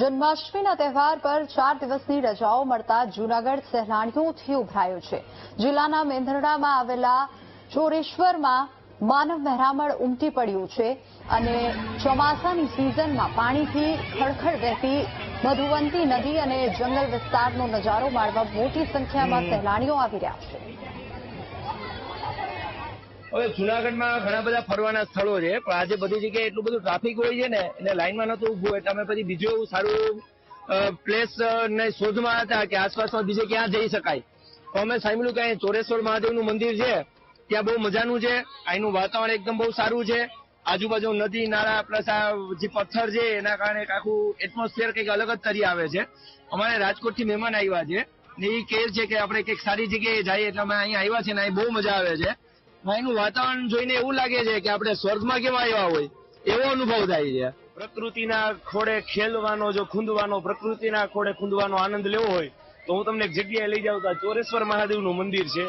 જન્માષ્ટમીના તહેવાર પર ચાર દિવસની રજાઓ મળતા જૂનાગઢ સહેલાણીઓથી ઉભરાયો છે. જિલ્લાના મેંદરડામાં આવેલા ચોરેશ્વરમાં માનવ મહેરામણ ઉમટી પડ્યું છે અને ચોમાસાની સિઝનમાં પાણીથી ખળખળ વહેતી મધુવંતી નદી અને જંગલ વિસ્તારનો નજારો માણવા મોટી સંખ્યામાં સહેલાણીઓ આવી રહ્યા છે. હવે જુનાગઢમાં ઘણા બધા ફરવાના સ્થળો છે, પણ આજે બધી જગ્યાએ એટલું બધું ટ્રાફિક હોય છે ને એટલે લાઈનમાં નતું ઊભું એટલે અમે પછી બીજું એવું સારું પ્લેસ ને શોધમાં હતા કે આસપાસમાં બીજે ક્યાં જઈ શકાય. તો અમે સાંભળ્યું કે અહીં ચોરેશ્વર મહાદેવનું મંદિર છે, ત્યાં બહુ મજાનું છે, અહીંનું વાતાવરણ એકદમ બહુ સારું છે. આજુબાજુ નદી, નાળા, પ્લસ આ જે પથ્થર છે, એના કારણે આખું એટમોસ્ફિયર કંઈક અલગ જ તરી આવે છે. અમારે રાજકોટથી મહેમાન આવ્યા છે, ને એ કહે છે કે આપણે કંઈક સારી જગ્યાએ જઈએ એટલે અમે અહીંયા આવ્યા છે ને અહીં બહુ મજા આવે છે. અહીંનું વાતાવરણ જોઈને એવું લાગે છે કે આપણે સ્વર્ગમાં કેવા આવ્યા હોય, એવો અનુભવ થાય છે. પ્રકૃતિના ખોડે ખેલવાનો જો ખૂંદવાનો, પ્રકૃતિના ખોડે ખૂંદવાનો આનંદ લેવો હોય, તો હું તમને એક જગ્યાએ લઈ જાઉં, તો ચોરેશ્વર મહાદેવનું મંદિર છે.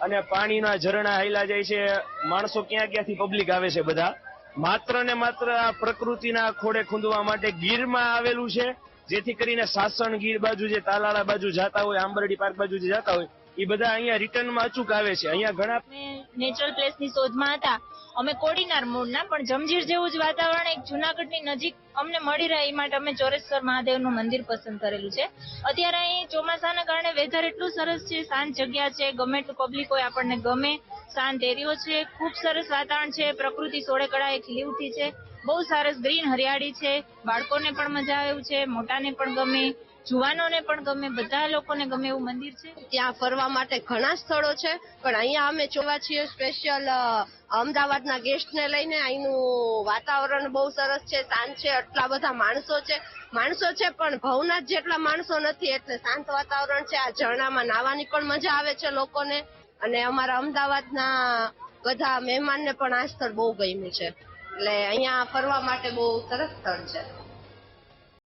અને પાણીના ઝરણા હાઈલા જાય છે, માણસો ક્યાં ક્યાંથી પબ્લિક આવે છે બધા? માત્ર ને માત્ર આ પ્રકૃતિના ખોડે ખૂંદવા માટે ગીરમાં આવેલું છે, જેથી કરીને સાસણ ગીર બાજુ જે તાલાળા બાજુ જતા હોય, આંબરડી પાર્ક બાજુ જે જતા હોય એ બધા અહીંયા રિટર્નમાં અચૂક આવે છે. અહીંયા ઘણા નેચરલ નેચરલ પ્લેસની શોધમાં હતા. અમે કોડીનાર મૂળના, પણ જમજીર જેવું જ વાતાવરણ એક જુનાગઢની નજીક અમને મળી રહે એ માટે અમે ચોરેશ્વર મહાદેવનું મંદિર પસંદ કરેલું છે. અત્યારે અહીં ચોમાસાના કારણે વેધર એટલું સરસ છે, શાંત જગ્યા છે, ગમે એટલું પબ્લિક હોય આપણને ગમે. એરિયો છે, ખૂબ સરસ વાતાવરણ છે, પ્રકૃતિ સોળે કળાએ ખીલી ઉઠી છે, બહુ સરસ ગ્રીન હરિયાળી છે, બાળકોને પણ મજા આવે છે, મોટાને પણ ગમે, જુવાનોને પણ ગમે, બધા લોકોને ગમે એવું મંદિર છે? ત્યાં ફરવા માટે ઘણા સ્થળો છે, પણ અહીંયા અમે જોવા છીએ સ્પેશિયલ અમદાવાદના ગેસ્ટને લઈને અહીંનું વાતાવરણ બહુ સરસ છે, શાંત છે, આટલા બધા માણસો છે માણસો છે પણ ભવનાથ જેટલા માણસો નથી, એટલે શાંત વાતાવરણ છે, આ ઝરણામાં નાહવાની પણ મજા આવે છે લોકોને. અને અમારા અમદાવાદના બધા મહેમાનને પણ આ સ્થળ બહુ ગમ્યું છે. એટલે અહીંયા ફરવા માટે બહુ સરસ સ્થળ છે.